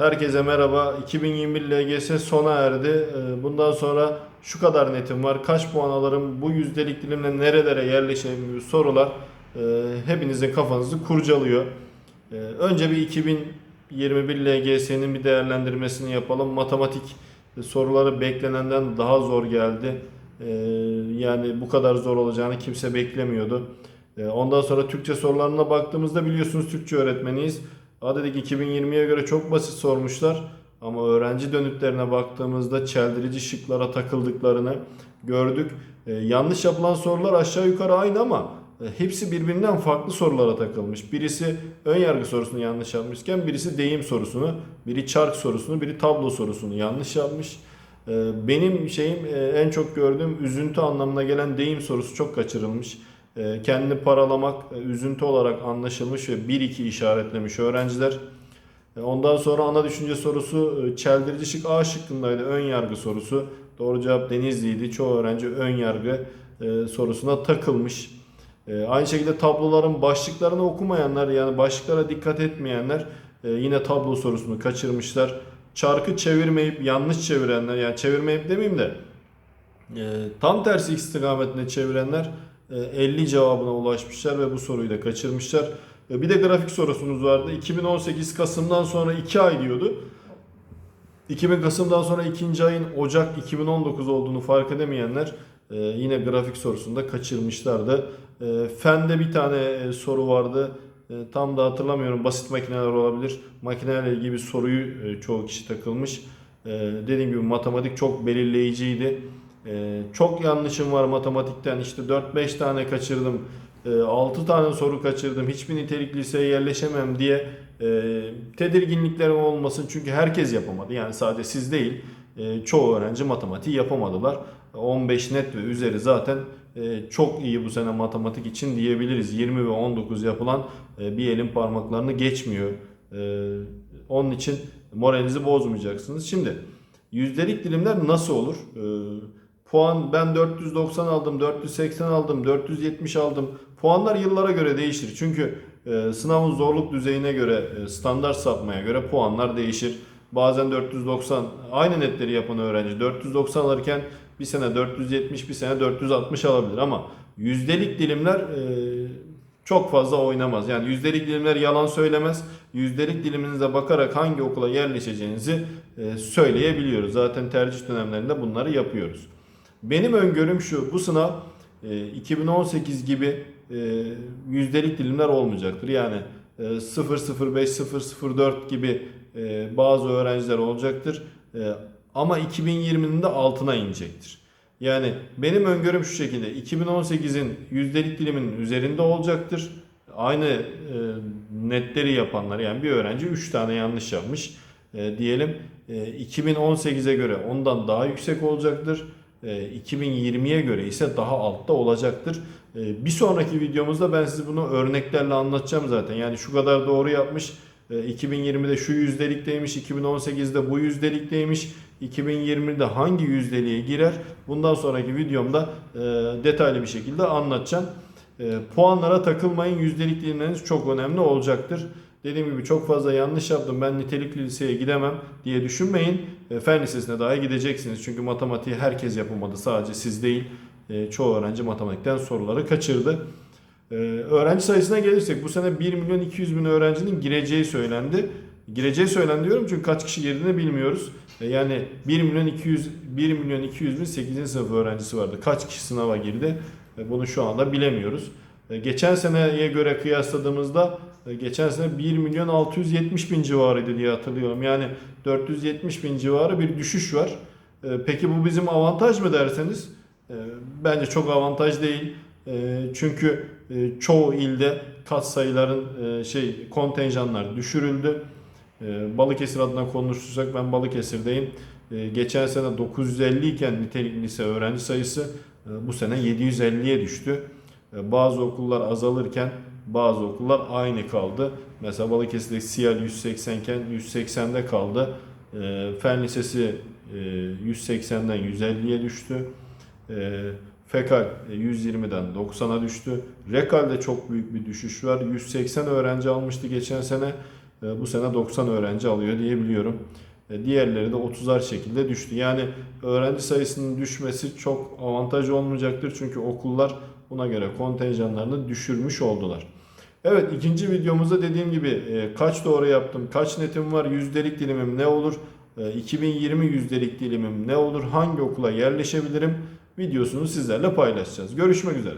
Herkese merhaba. 2021 LGS sona erdi. Ee, Bundan sonra şu kadar netim var. Kaç puan alırım? Bu yüzdelik dilimle nerelere yerleşelim gibi sorular e, hepinizin kafanızı kurcalıyor. Ee, Önce bir 2021 LGS'nin bir değerlendirmesini yapalım. Matematik soruları beklenenden daha zor geldi. Ee, Yani bu kadar zor olacağını kimse beklemiyordu. Ee, Ondan sonra Türkçe sorularına baktığımızda biliyorsunuz Türkçe öğretmeniyiz. A dedik 2020'ye göre çok basit sormuşlar. Ama öğrenci dönütlerine baktığımızda çeldirici şıklara takıldıklarını gördük. Ee, yanlış yapılan sorular aşağı yukarı aynı ama e, hepsi birbirinden farklı sorulara takılmış. Birisi ön yargı sorusunu yanlış yapmışken birisi deyim sorusunu, biri çark sorusunu, biri tablo sorusunu yanlış yapmış. Ee, benim şeyim e, en çok gördüğüm üzüntü anlamına gelen deyim sorusu çok kaçırılmış. Ee, kendini paralamak e, üzüntü olarak anlaşılmış ve 1-2 işaretlemiş öğrenciler. E, Ondan sonra ana düşünce sorusu e, çeldirici şık A şıkkındaydı. Ön yargı sorusu. Doğru cevap Denizli'ydi. Çoğu öğrenci ön yargı e, sorusuna takılmış. E, Aynı şekilde tabloların başlıklarını okumayanlar yani başlıklara dikkat etmeyenler yine tablo sorusunu kaçırmışlar. Çarkı çevirmeyip yanlış çevirenler yani çevirmeyip demeyeyim de tam tersi istikametine çevirenler 50 cevabına ulaşmışlar ve bu soruyu da kaçırmışlar. E, Bir de grafik sorusumuz vardı. 2018 Kasım'dan sonra 2 ay diyordu. 2000 Kasım'dan sonra ikinci ayın Ocak 2019 olduğunu fark edemeyenler e, yine grafik sorusunda kaçırmışlardı. E, Fende bir tane e, soru vardı. E, Tam da hatırlamıyorum. Basit makineler olabilir. Makinelerle ilgili bir soruyu e, çoğu kişi takılmış. E, Dediğim gibi matematik çok belirleyiciydi. E, Çok yanlışım var matematikten. İşte 4-5 tane kaçırdım. 6 tane soru kaçırdım. Hiçbir nitelikli liseye yerleşemem diye e, tedirginliklerim olmasın. Çünkü herkes yapamadı. Yani sadece siz değil. e, Çoğu öğrenci matematiği yapamadılar. 15 net ve üzeri zaten e, çok iyi bu sene matematik için diyebiliriz. 20 ve 19 yapılan e, bir elin parmaklarını geçmiyor. E, Onun için moralinizi bozmayacaksınız. Şimdi yüzdelik dilimler nasıl olur? E, Puan ben 490 aldım, 480 aldım, 470 aldım. Puanlar yıllara göre değişir. Çünkü e, sınavın zorluk düzeyine göre, e, standart sapmaya göre puanlar değişir. Bazen 490 aynı netleri yapan öğrenci 490 alırken bir sene 470, bir sene 460 alabilir ama yüzdelik dilimler e, çok fazla oynamaz. Yani yüzdelik dilimler yalan söylemez. Yüzdelik diliminize bakarak hangi okula yerleşeceğinizi e, söyleyebiliyoruz. Zaten tercih dönemlerinde bunları yapıyoruz. Benim öngörüm şu, bu sınav e, 2018 gibi e, yüzdelik dilimler olmayacaktır. Yani e, 005, 004 gibi e, bazı öğrenciler olacaktır. E, ama 2020'nin de altına inecektir. Yani benim öngörüm şu şekilde. 2018'in yüzdelik diliminin üzerinde olacaktır. Aynı e, netleri yapanlar yani bir öğrenci 3 tane yanlış yapmış e, diyelim. E, 2018'e göre ondan daha yüksek olacaktır. E, 2020'ye göre ise daha altta olacaktır. E, Bir sonraki videomuzda ben size bunu örneklerle anlatacağım zaten. Yani şu kadar doğru yapmış, e, 2020'de şu yüzdelikteymiş, 2018'de bu yüzdelikteymiş, 2020'de hangi yüzdeliğe girer? Bundan sonraki videomda e, detaylı bir şekilde anlatacağım. E, Puanlara takılmayın, yüzdelik dilimleriniz çok önemli olacaktır. Dediğim gibi çok fazla yanlış yaptım ben nitelikli liseye gidemem diye düşünmeyin. E, Fen lisesine dahi gideceksiniz. Çünkü matematiği herkes yapamadı sadece siz değil. E, Çoğu öğrenci matematikten soruları kaçırdı. E, Öğrenci sayısına gelirsek bu sene 1 milyon 200 bin öğrencinin gireceği söylendi. Gireceği söylendi diyorum çünkü kaç kişi girdiğini bilmiyoruz. Yani 1 milyon 200 1 milyon 200 bin 8. sınıf öğrencisi vardı. Kaç kişi sınava girdi? Bunu şu anda bilemiyoruz. Geçen seneye göre kıyasladığımızda geçen sene 1 milyon 670 bin civarıydı diye hatırlıyorum. Yani 470 bin civarı bir düşüş var. E, Peki bu bizim avantaj mı derseniz? e, Bence çok avantaj değil. E, Çünkü e, çoğu ilde kat sayıların e, şey kontenjanlar düşürüldü. E, Balıkesir adına konuşursak ben Balıkesir'deyim. E, Geçen sene 950 iken nitelikli lise öğrenci sayısı e, bu sene 750'ye düştü. E, Bazı okullar azalırken bazı okullar aynı kaldı. Mesela Balıkesir'deki SİAL 180 iken 180'de kaldı. E, Fen Lisesi e, 180'den 150'ye düştü. E, Fekal e, 120'den 90'a düştü. Rekal'de çok büyük bir düşüş var. 180 öğrenci almıştı geçen sene. e, bu sene 90 öğrenci alıyor diyebiliyorum. E, Diğerleri de 30'ar şekilde düştü. Yani öğrenci sayısının düşmesi çok avantaj olmayacaktır. Çünkü okullar buna göre kontenjanlarını düşürmüş oldular. Evet ikinci videomuzda dediğim gibi e, kaç doğru yaptım, kaç netim var, yüzdelik dilimim ne olur, e, 2020 yüzdelik dilimim ne olur, hangi okula yerleşebilirim videosunu sizlerle paylaşacağız. Görüşmek üzere.